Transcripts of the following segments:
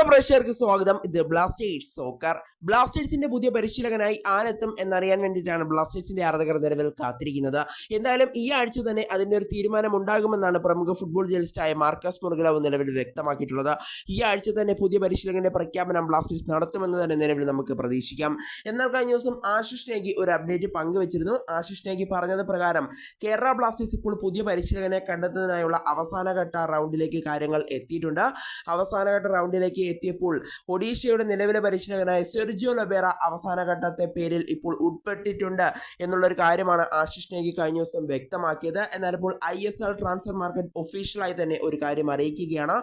നമ്മുടെ പ്രേക്ഷകർക്ക് സ്വാഗതം. ഇത് ബ്ലാസ്റ്റേഴ്സ് സോക്കർ ബ്ലാസ്റ്റേഴ്സിന്റെ പുതിയ പരിശീലകനായി ആരെത്തും എന്നറിയാൻ വേണ്ടിയിട്ടാണ് ബ്ലാസ്റ്റേഴ്സിന്റെ ആരാധകർ നിലവിൽ കാത്തിരിക്കുന്നത്. എന്തായാലും ഈ ആഴ്ച തന്നെ അതിന്റെ ഒരു തീരുമാനം ഉണ്ടാകുമെന്നാണ് പ്രമുഖ ഫുട്ബോൾ ജേർണലിസ്റ്റായ മാർക്കസ് മുർഗലാവ് നിലവിൽ വ്യക്തമാക്കിയിട്ടുള്ളത്. ഈ ആഴ്ച തന്നെ പുതിയ പരിശീലകന്റെ പ്രഖ്യാപനം ബ്ലാസ്റ്റേഴ്സ് നടത്തുമെന്ന് തന്നെ നിലവിൽ നമുക്ക് പ്രതീക്ഷിക്കാം. എന്നാൽ കഴിഞ്ഞ ദിവസം ആശിഷ് നേഗി ഒരു അപ്ഡേറ്റ് പങ്കുവച്ചിരുന്നു. ആശിഷ് നേഗി പറഞ്ഞത് പ്രകാരം കേരള ബ്ലാസ്റ്റേഴ്സ് ഇപ്പോൾ പുതിയ പരിശീലകനെ കണ്ടെത്തുന്നതിനായുള്ള അവസാനഘട്ട റൗണ്ടിലേക്ക് കാര്യങ്ങൾ എത്തിയിട്ടുണ്ട്. അവസാനഘട്ട റൗണ്ടിലേക്ക് എത്തിയപ്പോൾ ഒഡീഷയുടെ നിലവിലെ പരിശീലകനായ സെർജിയോ ലൊബേറ അവസാനഘട്ടത്തെ പേരിൽ ഇപ്പോൾ ഉൾപ്പെട്ടിട്ടുണ്ട് എന്നുള്ളൊരു കാര്യമാണ് ആശിഷ് നേഗി കഴിഞ്ഞ ദിവസം വ്യക്തമാക്കിയത്. എന്നാൽ ഇപ്പോൾ I S L transfer market ഒഫീഷ്യലായി തന്നെ ഒരു കാര്യം അറിയിക്കുകയാണ്.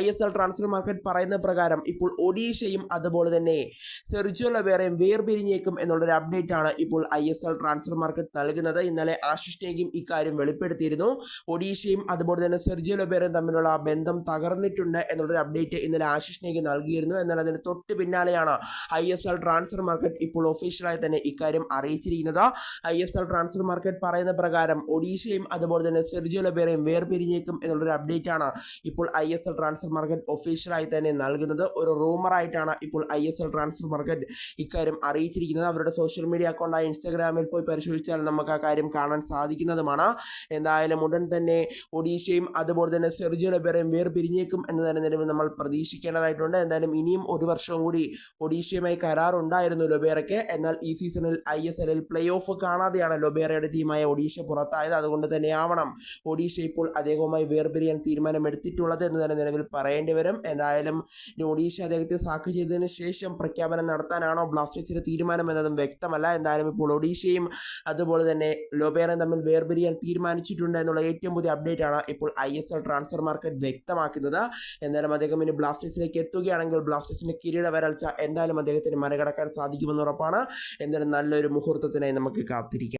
I S L transfer market പറയുന്ന പ്രകാരം ഇപ്പോൾ ഒഡീഷയും അതുപോലെ തന്നെ സെർജിയോ ലൊബേറയും വേർപിരിഞ്ഞേക്കും എന്നുള്ളൊരു അപ്ഡേറ്റ് ആണ് ഇപ്പോൾ I S L transfer market നൽകുന്നത്. ഇന്നലെ ആശിഷ് നേഗിയും ഇക്കാര്യം വെളിപ്പെടുത്തിയിരുന്നു. ഒഡീഷയും അതുപോലെ തന്നെ സെർജിയോ ലൊബേറയും തമ്മിലുള്ള ബന്ധം തകർന്നിട്ടുണ്ട് എന്നുള്ളൊരു അപ്ഡേറ്റ് ഇന്നലെ ആശിഷ് നേഗി നൽകിയിരുന്നു. എന്നാൽ അതിന് തൊട്ട് പിന്നാലെയാണ് I S L transfer market ഇപ്പോൾ ഒഫീഷ്യലായി തന്നെ ഇക്കാര്യം അറിയിച്ചിരിക്കുന്നത്. I S L transfer market പറയുന്ന പ്രകാരം ഒഡീഷയും അതുപോലെ തന്നെ സെർജിയോ ലബേറയും വേർപിരിഞ്ഞേക്കും എന്നുള്ളൊരു അപ്ഡേറ്റ് ആണ് ഇപ്പോൾ I S L transfer market ഒഫീഷ്യലായി തന്നെ നൽകുന്നത്. ഒരു റൂമറായിട്ടാണ് ഇപ്പോൾ I S L transfer market ഇക്കാര്യം അറിയിച്ചിരിക്കുന്നത്. അവരുടെ സോഷ്യൽ മീഡിയ അക്കൗണ്ടായ ഇൻസ്റ്റാഗ്രാമിൽ പോയി പരിശോധിച്ചാൽ നമുക്ക് ആ കാര്യം കാണാൻ സാധിക്കുന്നതുമാണ്. എന്തായാലും ഉടൻ തന്നെ ഒഡീഷയും അതുപോലെ തന്നെ സെർജിയോ ലബേറയും വേർപിരിഞ്ഞേക്കും എന്ന് തന്നെ നിലവിൽ നമ്മൾ പ്രതീക്ഷിക്കേണ്ടതായിട്ടുണ്ട് എന്തായാലും ഇനിയും ഒരു വർഷവും കൂടി ഒഡീഷയുമായി കരാറുണ്ടായിരുന്നു ലൊബേറയ്ക്ക്. എന്നാൽ ഈ സീസണിൽ ഐ എസ് എല്ലിൽ പ്ലേ ഓഫ് കാണാതെയാണ് ലൊബേറയുടെ ടീമായ ഒഡീഷ പുറത്തായത്. അതുകൊണ്ട് തന്നെയാവണം ഒഡീഷ ഇപ്പോൾ അദ്ദേഹവുമായി വേർപിരിയാൻ തീരുമാനമെടുത്തിട്ടുള്ളത് എന്ന് തന്നെ നിലവിൽ പറയേണ്ടി വരും. എന്തായാലും ഒഡീഷ അദ്ദേഹത്തെ സാക്ക് ചെയ്തതിന് ശേഷം പ്രഖ്യാപനം നടത്താനാണോ ബ്ലാസ്റ്റേഴ്സിന്റെ തീരുമാനം എന്നതും വ്യക്തമല്ല. എന്തായാലും ഇപ്പോൾ ഒഡീഷയും അതുപോലെ തന്നെ ലൊബേറയും തമ്മിൽ വേർപിരിയാൻ തീരുമാനിച്ചിട്ടുണ്ട് എന്നുള്ള ഏറ്റവും പുതിയ അപ്ഡേറ്റ് ആണ് ഇപ്പോൾ I S L transfer market വ്യക്തമാക്കുന്നത്. എന്തായാലും അദ്ദേഹം ഇനി ബ്ലാസ്റ്റേഴ്സിലേക്ക് എത്തുകയാണെങ്കിൽ ബ്ലാസ്റ്റേഴ്സിന്റെ കിരീട വരൾച്ച എന്തായാലും അദ്ദേഹത്തിന് മറികടക്കാൻ സാധിക്കുമെന്ന് ഉറപ്പാണ്. എന്തായാലും നല്ലൊരു മുഹൂർത്തത്തിനായി നമുക്ക് കാത്തിരിക്കാം.